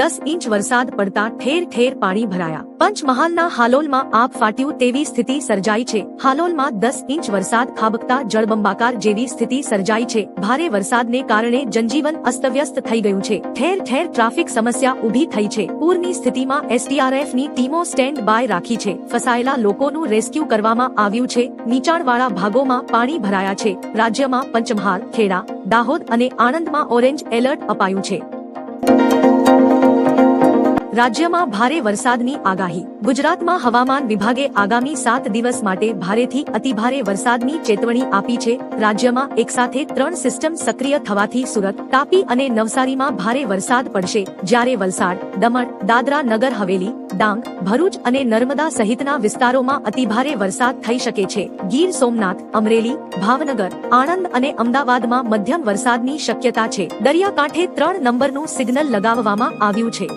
દસ ઇંચ વરસાદ પડતા ઠેર ઠેર પાણી ભરાયા. પંચમહાલના હાલોલમાં આપ ફાટ્યું તેવી સ્થિતિ સર્જાઈ છે. હાલોલમાં દસ ઇંચ વરસાદ ખાબકતા જળબંબાકાર જેવી સ્થિતિ સર્જાઈ છે. ભારે વરસાદને કારણે જનજીવન અસ્તવ્યસ્ત થઈ ગયું છે. ઠેર ઠેર ટ્રાફિક સમસ્યા ઊભી થઈ છે. પૂરની સ્થિતિમાં એસડીઆરએફની ટીમો સ્ટેન્ડ બાય રાખી છે. ફસાયેલા લોકોનું રેસ્ક્યુ કરવામાં આવ્યું છે. નીચાણવાળા ભાગોમાં પાણી ભરાયા છે. રાજ્યમાં પંચમહાલ, ખેડા, દાહોદ અને આણંદમાં ઓરેન્જ એલર્ટ અપાયું છે. રાજ્યમાં ભારે વરસાદની આગાહી. ગુજરાતમાં હવામાન વિભાગે આગામી સાત દિવસ માટે ભારેથી અતિભારે વરસાદની ચેતવણી આપી છે. રાજ્યમાં એકસાથે ત્રણ સિસ્ટમ સક્રિય થવાથી સુરત, તાપી અને નવસારીમાં ભારે વરસાદ પડશે. જ્યારે વલસાડ, દમણ, દાદરા નગર હવેલી, ડાંગ, ભરૂચ અને નર્મદા સહિતના વિસ્તારોમાં અતિભારે વરસાદ થઈ શકે છે. ગીર સોમનાથ, અમરેલી, ભાવનગર, આણંદ અને અમદાવાદમાં મધ્યમ વરસાદની શક્યતા છે. દરિયાકાંઠે ત્રણ નંબરનું સિગ્નલ લગાવવામાં આવ્યું છે.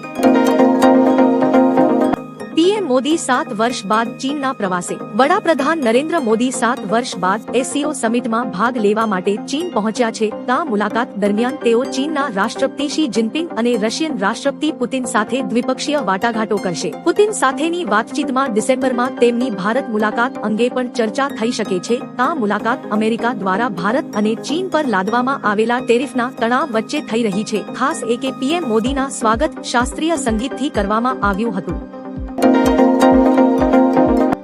પીએમ મોદી સાત વર્ષ બાદ ચીનના પ્રવાસે. વડાપ્રધાન નરેન્દ્ર મોદી સાત વર્ષ બાદ એસસીઓ સમિટમાં ભાગ લેવા માટે ચીન પહોંચ્યા છે. આ મુલાકાત દરમિયાન તેઓ ચીનના રાષ્ટ્રપતિ શી જિનપિંગ અને રશિયન રાષ્ટ્રપતિ પુતિન સાથે દ્વિપક્ષીય વાટાઘાટો કરશે. પુતિન સાથેની વાતચીતમાં ડિસેમ્બરમાં તેમની ભારત મુલાકાત અંગે પણ ચર્ચા થઈ શકે છે. આ મુલાકાત અમેરિકા દ્વારા ભારત અને ચીન પર લાદવામાં આવેલા ટેરિફના તણાવ વચ્ચે થઈ રહી છે. ખાસ એ કે પીએમ મોદીના સ્વાગત શાસ્ત્રીય સંગીતથી કરવામાં આવ્યું હતું.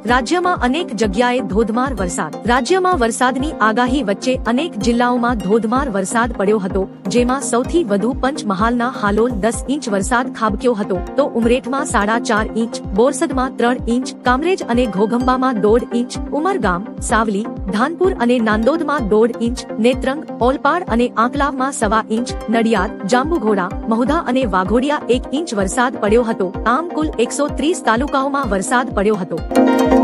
રાજ્યમાં અનેક જગ્યાએ ધોધમાર વરસાદ. રાજ્યમાં વરસાદની આગાહી વચ્ચે અનેક જિલ્લાઓમાં ધોધમાર વરસાદ પડ્યો હતો, જેમાં સૌથી વધુ પંચમહાલના હાલોલ દસ ઇંચ વરસાદ ખાબક્યો હતો. તો ઉમરેઠમાં સાડા ચાર ઇંચ, બોરસદમાં ત્રણ ઇંચ, કામરેજ અને ઘોઘંબામાં દોઢ ઇંચ, ઉમરગામ, સાવલી, ધાનપુર અને નાંદોદમાં દોઢ ઇંચ, નેત્રંગ, ઓલપાડ અને આંકલાવમાં સવા ઇંચ, નડિયાદ, જાંબુઘોડા, મહુધા અને વાઘોડિયા એક ઇંચ વરસાદ પડ્યો હતો. આમ કુલ એકસો ત્રીસ તાલુકાઓમાં વરસાદ પડ્યો હતો.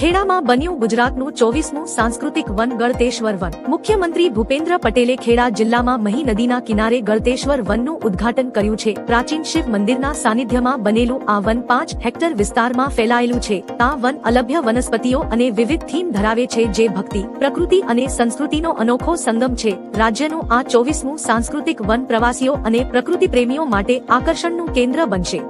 ખેડામાં બન્યું ગુજરાતનું ચોવીસમું સાંસ્કૃતિક વન ગળતેશ્વર વન. મુખ્યમંત્રી ભૂપેન્દ્ર પટેલે ખેડા જિલ્લામાં મહી નદીના કિનારે ગળતેશ્વર વનનું ઉદ્ઘાટન કર્યું છે. પ્રાચીન શિવ મંદિરના સાનિધ્યમાં બનેલું આ વન પાંચ હેક્ટર વિસ્તારમાં ફેલાયેલું છે. આ વન અલભ્ય વનસ્પતિઓ અને વિવિધ થીમ ધરાવે છે જે ભક્તિ, પ્રકૃતિ અને સંસ્કૃતિનો અનોખો સંગમ છે. રાજ્યનું આ ચોવીસમું સાંસ્કૃતિક વન પ્રવાસીઓ અને પ્રકૃતિ પ્રેમીઓ માટે આકર્ષણનું કેન્દ્ર બનશે.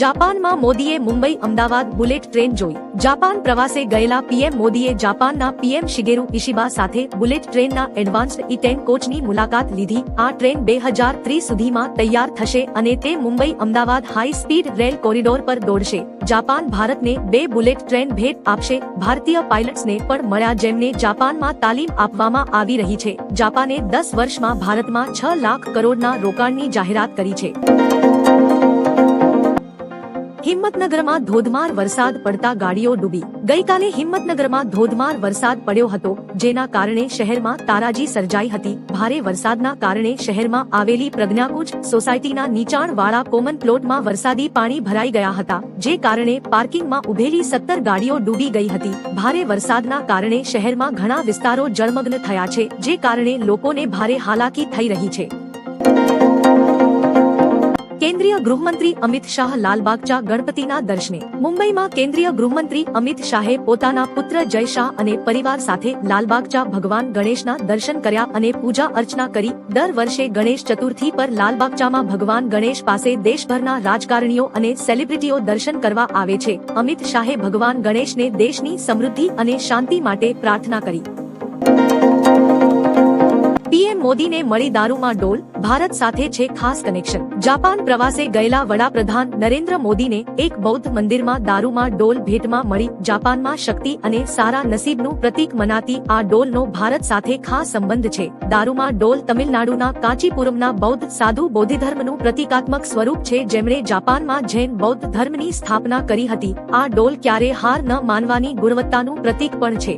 જાપાનમાં મોદીએ મુંબઈ અમદાવાદ બુલેટ ટ્રેન જોઈ. જાપાન પ્રવાસે ગયેલા પીએમ મોદીએ જાપાનના પીએમ શિગેરુ ઇશિબા સાથે બુલેટ ટ્રેનના એડવાન્સ્ડ ઈ ટેન કોચની મુલાકાત લીધી. આ ટ્રેન બે હજાર ત્રીસ સુધીમાં તૈયાર થશે અને તે Mumbai Ahmedabad high speed rail corridor પર દોડશે. જાપાન ભારતને બે બુલેટ ટ્રેન ભેટ આપશે. ભારતીય પાયલટ્સને પણ મળ્યા જેમને જાપાનમાં તાલીમ આપવામાં આવી રહી છે. જાપાને દસ વર્ષમાં ભારતમાં છ લાખ કરોડના રોકાણની જાહેરાત કરી છે. હિંમતનગરમાં ધોધમાર વરસાદ પડતા ગાડીઓ ડૂબી. ગઈકાલે હિંમતનગરમાં ધોધમાર વરસાદ પડ્યો હતો, જેના કારણે શહેરમાં તારાજી સર્જાઈ હતી. ભારે વરસાદના કારણે શહેરમાં આવેલી પ્રજ્ઞાકુંજ સોસાયટીના નીચાણવાળા કોમન પ્લોટમાં વરસાદી પાણી ભરાઈ ગયા હતા, જે કારણે પાર્કિંગમાં ઉભેલી સત્તર ગાડીઓ ડૂબી ગઈ હતી. ભારે વરસાદના કારણે શહેરમાં ઘણા વિસ્તારો જળમગ્ન થયા છે, જે કારણે લોકોને ભારે હાલાકી થઈ રહી છે. કેન્દ્રીય ગૃહમંત્રી અમિત શાહ લાલબાગચા ગણપતિના દર્શને. મુંબઈમાં કેન્દ્રીય ગૃહમંત્રી અમિત શાહે પોતાના પુત્ર જય શાહ અને પરિવાર સાથે લાલબાગચા ભગવાન ગણેશના દર્શન કર્યા અને પૂજા અર્ચના કરી. દર વર્ષે ગણેશ ચતુર્થી પર લાલબાગચામાં ભગવાન ગણેશ પાસે દેશભરના રાજકારણીઓ અને સેલિબ્રિટીઓ દર્શન કરવા આવે છે. અમિત શાહે ભગવાન ગણેશને દેશની સમૃદ્ધિ અને શાંતિ માટે પ્રાર્થના કરી. પીએમ મોદીને મળી દારૂમાં ડોલ, ભારત સાથે છે ખાસ કનેક્શન. જાપાન પ્રવાસે ગયેલા વડાપ્રધાન નરેન્દ્ર મોદીને એક બૌદ્ધ મંદિરમાં દારૂમાં ડોલ ભેટમાં મળી જાપાનમાં શક્તિ અને સારા નસીબનું પ્રતીક મનાતી આ ડોલનો ભારત સાથે ખાસ સંબંધ છે. દારૂમાં ડોલ તમિલનાડુના કાંચીપુરમના બૌદ્ધ સાધુ બોધિધર્મનું પ્રતિકાત્મક સ્વરૂપ છે જેમણે જાપાનમાં જૈન બૌદ્ધ ધર્મની સ્થાપના કરી હતી. આ ડોલ ક્યારે હાર ન માનવાની ગુણવત્તાનું પ્રતીક પણ છે.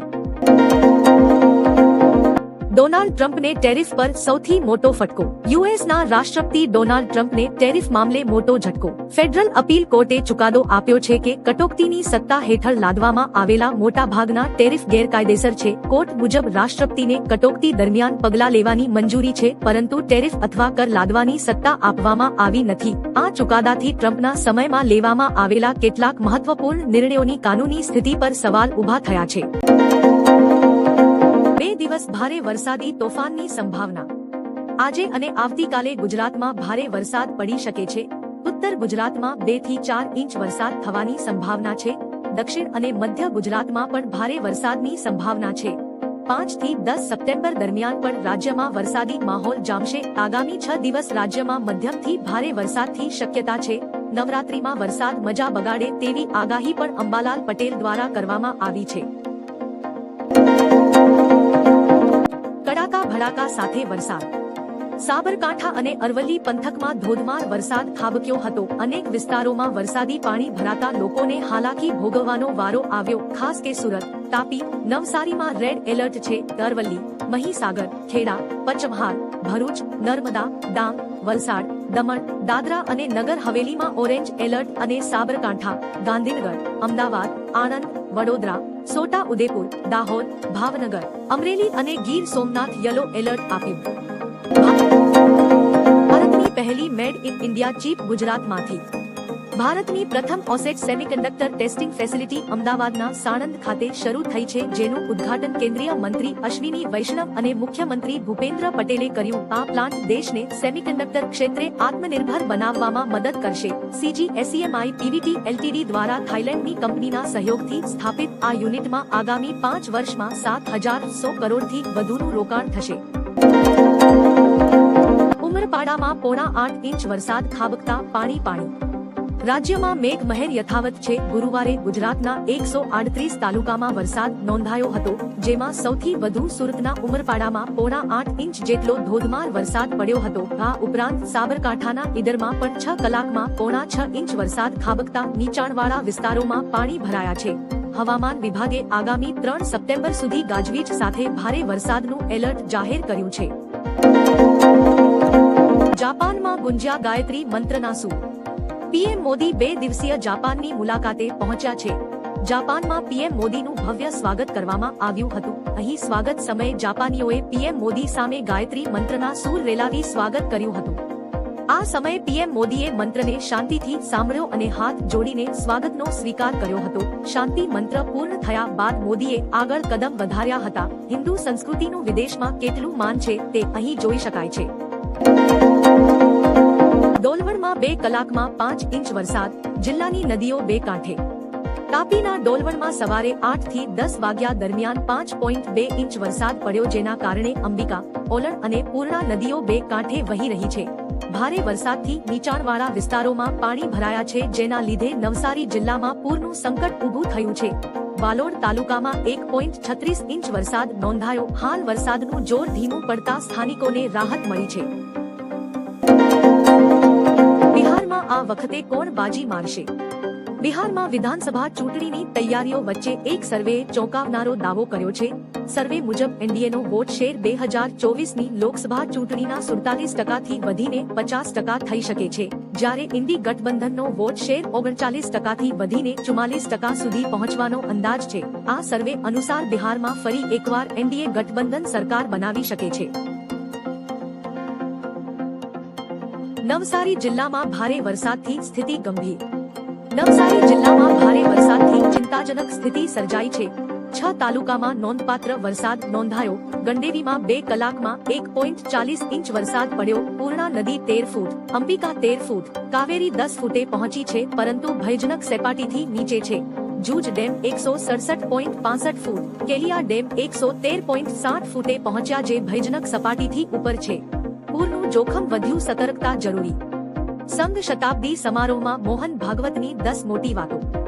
ડોનાલ્ડ ટ્રમ્પને ટેરિફ પર સૌથી મોટો ફટકો. યુએસના રાષ્ટ્રપતિ ડોનાલ્ડ ટ્રમ્પને ટેરિફ મામલે મોટો ઝટકો. ફેડરલ અપીલ કોર્ટે ચુકાદો આપ્યો છે કે કટોકટીની સત્તા હેઠળ લાદવામાં આવેલા મોટાભાગના ટેરિફ ગેરકાયદેસર છે. કોર્ટ મુજબ રાષ્ટ્રપતિને કટોકટી દરમિયાન પગલાં લેવાની મંજૂરી છે, પરંતુ ટેરિફ અથવા કર લાદવાની સત્તા આપવામાં આવી નથી. આ ચુકાદાથી ટ્રમ્પના સમયમાં લેવામાં આવેલા કેટલાક મહત્વપૂર્ણ નિર્ણયોની કાનૂની સ્થિતિ પર સવાલ ઊભા થયા છે. દિવસ ભારે વરસાદી તોફાનની સંભાવના. આજે અને આવતીકાલે ગુજરાતમાં ભારે વરસાદ પડી શકે છે. ઉત્તર ગુજરાતમાં બેથી ચાર ઇંચ વરસાદ થવાની સંભાવના છે. દક્ષિણ અને મધ્ય ગુજરાતમાં પણ ભારે વરસાદની સંભાવના છે. પાંચથી દસ સપ્ટેમ્બર દરમિયાન પણ રાજ્યમાં વરસાદી માહોલ જામશે. આગામી છ દિવસ રાજ્યમાં મધ્યમથી ભારે વરસાદથી શક્યતા છે. નવરાત્રીમાં વરસાદ મજા બગાડે તેવી આગાહી પણ અંબાલાલ પટેલ દ્વારા કરવામાં આવી છે. કડાકા ભડાકા સાથે વરસાદ. સાબરકાંઠા અને અરવલ્લી પંથકમાં ધોધમાર વરસાદ ખાબક્યો હતો. અનેક વિસ્તારોમાં વરસાદી પાણી ભરાતા લોકોને હાલાકી ભોગવવાનો વારો આવ્યો, ખાસ કે સુરત, તાપી, નવસારીમાં રેડ એલર્ટ છે, અરવલ્લી, મહીસાગર, ખેડા, પંચમહાલ, ભરૂચ, નર્મદા, ડાંગ, વલસાડ, દમણ, દાદરા અને નગર હવેલીમાં ઓરેન્જ એલર્ટ અને સાબરકાંઠા, ગાંધીનગર, અમદાવાદ, આણંદ વડોદરા, સોટા ઉદેપુર દાહોદ, ભાવનગર, અમરેલી અને ગીર સોમનાથ યલો એલર્ટ આપ્યું. ભારતની પહેલી મેડ ઇન ઇન્ડિયા ચીપ ગુજરાતમાંથી. ભારતની પ્રથમ ઓસેટ સેમિકન્ડક્ટર ટેસ્ટિંગ ફેસિલિટી અમદાવાદના સાણંદ ખાતે શરૂ થઈ છે, જેનું ઉદ્ઘાટન કેન્દ્રીય મંત્રી અશ્વિની વૈષ્ણવ અને મુખ્યમંત્રી ભૂપેન્દ્ર પટેલે કર્યું. આ પ્લાન્ટ દેશને સેમિકન્ડક્ટર ક્ષેત્રે આત્મનિર્ભર બનાવવામાં મદદ કરશે. સીજીએસઈએમઆઈ પીવીટી એલટીડી દ્વારા થાઇલેન્ડની કંપનીના સહયોગથી સ્થાપિત આ યુનિટમાં આગામી પાંચ વર્ષમાં સાત હજાર સો કરોડથી વધુનું રોકાણ થશે. ઉમરપાડામાં પોણા આઠ ઇંચ વરસાદ ખાબકતા પાણી પાણી રાજ્યમાં મેઘ મહેર યથાવત છે. ગુરુવારે ગુજરાતના એકસો આડત્રીસ તાલુકામાં વરસાદ નોંધાયો હતો, જેમાં સૌથી વધુ સુરતના ઉમરપાડામાં પોણા આઠ ઇંચ જેટલો ધોધમાર વરસાદ પડ્યો હતો. આ ઉપરાંત સાબરકાંઠાના ઈડરમાં પણ છ કલાકમાં પોણા છ ઇંચ વરસાદ ખાબકતા નીચાણવાળા વિસ્તારોમાં પાણી ભરાયા છે. હવામાન વિભાગે આગામી ત્રણ સપ્ટેમ્બર સુધી ગાજવીજ સાથે ભારે વરસાદનું એલર્ટ જાહેર કર્યું છે. જાપાનમાં ગુંજ્યા ગાયત્રી મંત્રના સૂર પીએમ મોદી બે દિવસીય જાપાનની મુલાકાતે પહોંચ્યા છે. જાપાનમાં પીએમ મોદીનું ભવ્ય સ્વાગત કરવામાં આવ્યું હતું. અહીં સ્વાગત સમયે જાપાનીઓએ પીએમ મોદી સામે ગાયત્રી મંત્રના સૂર રેલાવી સ્વાગત કર્યું હતું. આ સમયે પીએમ મોદીએ મંત્રને શાંતિથી સાંભળ્યો અને હાથ જોડીને સ્વાગતનો સ્વીકાર કર્યો હતો. શાંતિ મંત્ર પૂર્ણ થયા બાદ મોદીએ આગળ કદમ વધાર્યા હતા. હિન્દુ સંસ્કૃતિનું વિદેશમાં કેટલું માન છે તે અહીં જોઈ શકાય છે. ડોલવણમાં બે કલાકમાં પાંચ ઇંચ વરસાદ, જિલ્લાની નદીઓ બે કાંઠે. તાપીના ડોલવણમાં સવારે આઠથી દસ વાગ્યા દરમિયાન પાંચ પોઈન્ટ બે ઇંચ વરસાદ પડ્યો જેના કારણે અંબિકા, ઓલણ અને પૂર્ણા નદીઓ બે કાંઠે વહી રહી છે. ભારે વરસાદથી નીચાણવાળા વિસ્તારોમાં પાણી ભરાયા છે જેના લીધે નવસારી જિલ્લામાં પૂરનું સંકટ ઊભું થયું છે. વાલોડ તાલુકામાં એક પોઈન્ટ છત્રીસ ઇંચ વરસાદ નોંધાયો. હાલ વરસાદનું જોર ધીમું પડતા સ્થાનિકોને રાહત મળી છે. બિહારમાં આ વખતે કોણ બાજી મારશે? બિહારમાં વિધાનસભા ચૂંટણીની તૈયારીઓ વચ્ચે એક સર્વેએ ચોંકાવનારો દાવો કર્યો છે. સર્વે મુજબ એનડીએનો વોટ શેર બે હજાર ચોવીસની લોકસભા ચૂંટણીના સુડતાલીસ ટકાથી વધીને પચાસ ટકા થઈ શકે છે. જ્યારે ઇન્ડી ગઠબંધનનો વોટ શેર ઓગણચાલીસ ટકાથી વધીને ચુમ્માલીસ ટકા સુધી પહોંચવાનો અંદાજ છે. આ સર્વે અનુસાર બિહારમાં ફરી એકવાર એનડીએ ગઠબંધન સરકાર બનાવી શકે છે. નવસારી જિલ્લામાં ભારે વરસાદથી સ્થિતિ ગંભીર. નવસારી જિલ્લામાં ભારે વરસાદથી ચિંતાજનક સ્થિતિ સર્જાઈ છે. છ તાલુકામાં નોંધપાત્ર વરસાદ નોંધાયો. ગંડેવીમાં બે કલાકમાં એક પોઈન્ટ ચાલીસ ઇંચ વરસાદ પડ્યો. પૂર્ણા નદી તેર ફૂટ, અંબિકા તેર ફૂટ, કાવેરી દસ ફૂટે પહોંચી છે, પરંતુ ભયજનક સપાટીથી નીચે છે. જૂજ ડેમ એકસો સડસઠ પોઈન્ટ પાસઠ ફૂટ, કેલિયા ડેમ એકસો તેર પોઈન્ટ સાઠ ફૂટે પહોંચ્યા જે ભયજનક સપાટીથી ઉપર છે. પૂરનું જોખમ વધ્યું સતર્કતા જરૂરી. સંઘ શતાબ્દી સમારોહમાં મોહન ભાગવતની દસ મોટી વાતો.